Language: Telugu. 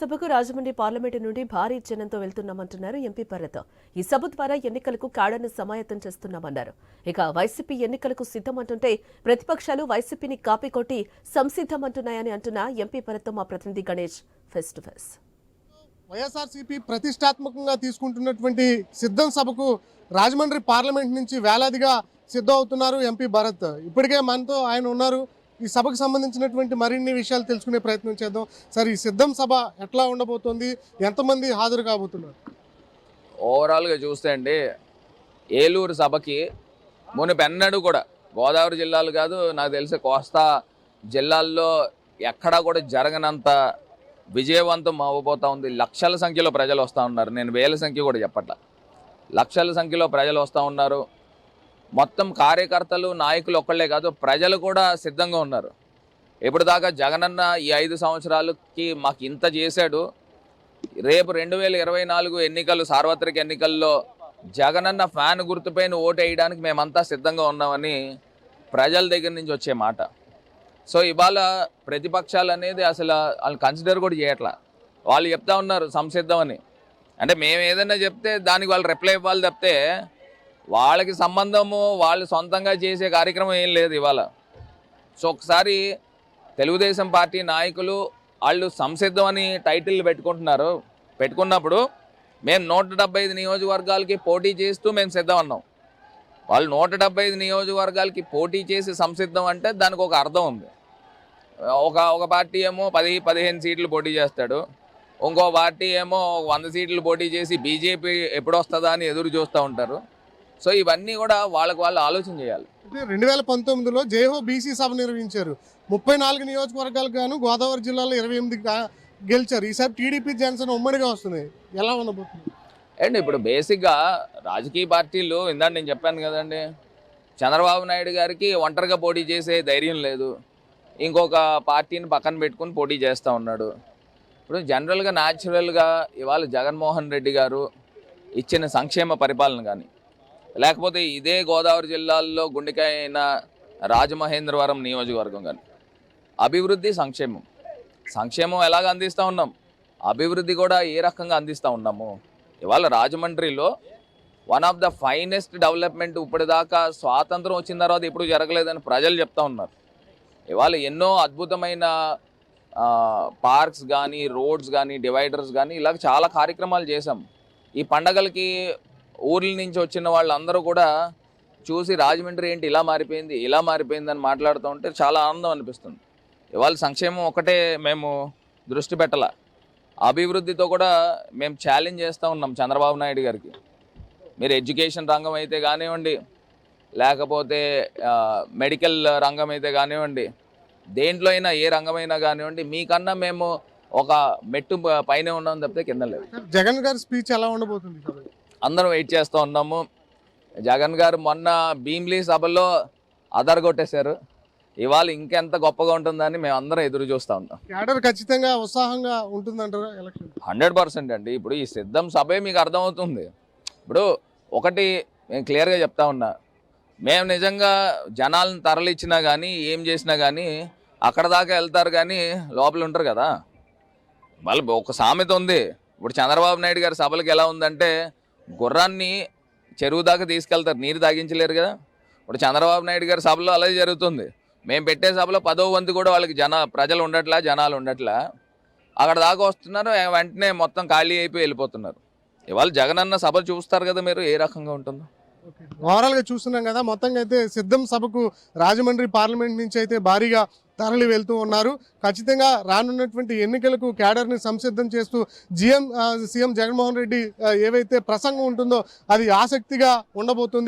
సభకు రాజమండ్రి పార్లమెంటు నుండి భారీ జనంతో వెళ్తున్నామంటున్నారు ఎంపీ భరత్. ఈ సభ ద్వారా ఎన్నికలకు కాడను సమాయత్తం చేస్తున్నామన్నారు. ఇక వైసీపీ ఎన్నికలకు సిద్ధమంటుంటే ప్రతిపక్షాలు వైసీపీని కాపీ కొట్టి సంసిద్ధమంటున్నాయని అంటున్న ఎంపీ భరత్ మా ప్రతినిధి Ganesh face to face. YSRCP ప్రతిష్టాత్మకంగా తీసుకుంటున్నటువంటి సిద్ధం సభకు రాజమండ్రి పార్లమెంట్ నుంచి వేలాదిగా సిద్ధం అవుతున్నారు ఎంపీ భరత్. ఇప్పటికే మనతో ఆయన ఉన్నారు. ఈ సభకు సంబంధించినటువంటి మరిన్ని విషయాలు తెలుసుకునే ప్రయత్నం చేద్దాం. సార్ ఈ సిద్ధం సభ ఎట్లా ఉండబోతోంది? ఎంతమంది హాజరు కాబోతున్నారు? ఓవరాల్గా చూస్తే అండి ఏలూరు సభకి మునుపెన్నడూ కూడా గోదావరి జిల్లాలు కాదు నాకు తెలిసి కోస్తా జిల్లాల్లో ఎక్కడా కూడా జరగనంత విజయవంతం అవ్వబోతూ ఉంది. లక్షల సంఖ్యలో ప్రజలు వస్తూ ఉన్నారు. నేను వేల సంఖ్య కూడా చెప్పట్ల. లక్షల సంఖ్యలో ప్రజలు వస్తూ ఉన్నారు. మొత్తం కార్యకర్తలు నాయకులు ఒక్కళ్ళే కాదు ప్రజలు కూడా సిద్ధంగా ఉన్నారు. ఇప్పుడు దాకా జగనన్న ఈ ఐదు సంవత్సరాలకి మాకు ఇంత చేశాడు. రేపు రెండు వేల ఇరవై నాలుగు ఎన్నికలు సార్వత్రిక ఎన్నికల్లో జగనన్న ఫ్యాన్ గుర్తుపైన ఓటు వేయడానికి మేమంతా సిద్ధంగా ఉన్నామని ప్రజల దగ్గర నుంచి వచ్చే మాట. సో ఇవాళ ప్రతిపక్షాలు అనేది అసలు వాళ్ళు కన్సిడర్ కూడా చేయట్లా. వాళ్ళు చెప్తా ఉన్నారు సంసిద్ధం అని అంటే మేము ఏదైనా చెప్తే దానికి వాళ్ళు రిప్లై ఇవ్వాలి తప్పితే వాళ్ళకి సంబంధము వాళ్ళు సొంతంగా చేసే కార్యక్రమం ఏం లేదు ఇవాళ. సో ఒకసారి తెలుగుదేశం పార్టీ నాయకులు వాళ్ళు సంసిద్ధం అని టైటిల్ పెట్టుకుంటున్నారు. పెట్టుకున్నప్పుడు మేము నూట డెబ్బై ఐదు నియోజకవర్గాలకి పోటీ చేస్తూ మేము సిద్ధం అన్నాం. వాళ్ళు నూట డెబ్బై ఐదు నియోజకవర్గాలకి పోటీ చేసి సంసిద్ధం అంటే దానికి ఒక అర్థం ఉంది. ఒక ఒక పార్టీ ఏమో పది పదిహేను సీట్లు పోటీ చేస్తాడు. ఇంకో పార్టీ ఏమో వంద సీట్లు పోటీ చేసి బీజేపీ ఎప్పుడు వస్తుందా అని ఎదురు చూస్తూ ఉంటారు. సో ఇవన్నీ కూడా వాళ్ళకి వాళ్ళు ఆలోచన చేయాలి. రెండు వేల పంతొమ్మిదిలో జేహో బీసీ సభ నిర్వహించారు. ముప్పై నాలుగు నియోజకవర్గాలకు గాను గోదావరి జిల్లాలో ఇరవై ఎనిమిది గెలిచారు. ఈసారి టీడీపీ జనసేన ఉమ్మడిగా వస్తుంది. ఎలా ఉండబోతుంది? అండ్ ఇప్పుడు బేసిక్గా రాజకీయ పార్టీలు ఇందాక నేను చెప్పాను కదండి చంద్రబాబు నాయుడు గారికి ఒంటరిగా పోటీ చేసే ధైర్యం లేదు. ఇంకొక పార్టీని పక్కన పెట్టుకుని పోటీ చేస్తూ ఉన్నాడు. ఇప్పుడు జనరల్గా న్యాచురల్గా ఇవాళ జగన్మోహన్ రెడ్డి గారు ఇచ్చిన సంక్షేమ పరిపాలన కానీ లేకపోతే ఇదే గోదావరి జిల్లాల్లో గుండెకాయ అయిన రాజమహేంద్రవరం నియోజకవర్గం కానీ. అభివృద్ధి సంక్షేమం. సంక్షేమం ఎలాగ అందిస్తూ ఉన్నాం? అభివృద్ధి కూడా ఏ రకంగా అందిస్తూ ఉన్నాము? ఇవాళ రాజమండ్రిలో one of the finest development ఇప్పటిదాకా స్వాతంత్రం వచ్చిన తర్వాత ఎప్పుడు జరగలేదని ప్రజలు చెప్తా ఉన్నారు. ఇవాళ ఎన్నో అద్భుతమైన పార్క్స్ కానీ రోడ్స్ కానీ డివైడర్స్ కానీ ఇలాగ చాలా కార్యక్రమాలు చేశాం. ఈ పండగలకి ఊర్ల నుంచి వచ్చిన వాళ్ళందరూ కూడా చూసి రాజమండ్రి ఏంటి ఇలా మారిపోయింది ఇలా మారిపోయింది అని మాట్లాడుతూ ఉంటే చాలా ఆనందం అనిపిస్తుంది. ఇవాళ సంక్షేమం ఒకటే మేము దృష్టి పెట్టాల. అభివృద్ధితో కూడా మేము ఛాలెంజ్ చేస్తూ ఉన్నాం చంద్రబాబు నాయుడు గారికి. మీరు ఎడ్యుకేషన్ రంగం అయితే కానివ్వండి లేకపోతే మెడికల్ రంగం అయితే కానివ్వండి దేంట్లో అయినా ఏ రంగమైనా కానివ్వండి మీకన్నా మేము ఒక మెట్టు పైన పైనే ఉన్నాం తప్పితే కింద లేదు. జగన్ గారి స్పీచ్ ఎలా ఉండబోతుంది? అందరం వెయిట్ చేస్తూ ఉన్నాము. జగన్ గారు మొన్న భీమ్లీ సభలో అదరగొట్టేశారు. ఇవాళ ఇంకెంత గొప్పగా ఉంటుందని మేము అందరం ఎదురు చూస్తూ ఉన్నాం. క్యాడర్ ఖచ్చితంగా ఉత్సాహంగా ఉంటుందంటారా ఎలక్షన్? హండ్రెడ్ పర్సెంట్ అండి. ఇప్పుడు ఈ సిద్ధం సభే మీకు అర్థమవుతుంది. ఇప్పుడు ఒకటి నేను క్లియర్గా చెప్తా ఉన్నా. మేము నిజంగా జనాలను తరలిచ్చినా కానీ ఏం చేసినా కానీ అక్కడ దాకా వెళ్తారు కానీ లోపల ఉంటారు కదా. వాళ్ళు ఒక సామెత ఉంది. ఇప్పుడు చంద్రబాబు నాయుడు గారి సభలకు ఎలా ఉందంటే గుర్రాన్ని చెరువు దాకా తీసుకెళ్తారు. నీరు తాగించలేరు కదా. ఇప్పుడు చంద్రబాబు నాయుడు గారి సభలో అలాగే జరుగుతుంది. మేము పెట్టే సభలో పదో వంతు కూడా వాళ్ళకి జన ప్రజలు ఉండట్లా జనాలు ఉండట్లా. అక్కడ దాకా వస్తున్నారు. వెంటనే మొత్తం ఖాళీ అయిపోయి వెళ్ళిపోతున్నారు. ఇవాళ జగనన్న సభ చూస్తారు కదా మీరు ఏ రకంగా ఉంటుందో? ఓవరాల్ చూస్తున్నాం కదా. మొత్తంగా అయితే సిద్ధం సభకు రాజమండ్రి పార్లమెంట్ నుంచి అయితే భారీగా తరలి వెళ్తూ ఉన్నారు. ఖచ్చితంగా రానున్నటువంటి ఎన్నికలకు క్యాడర్ని సంసిద్ధం చేస్తూ జిఎం సీఎం జగన్మోహన్ రెడ్డి ఏవైతే ప్రసంగం ఉంటుందో అది ఆసక్తిగా ఉండబోతుంది.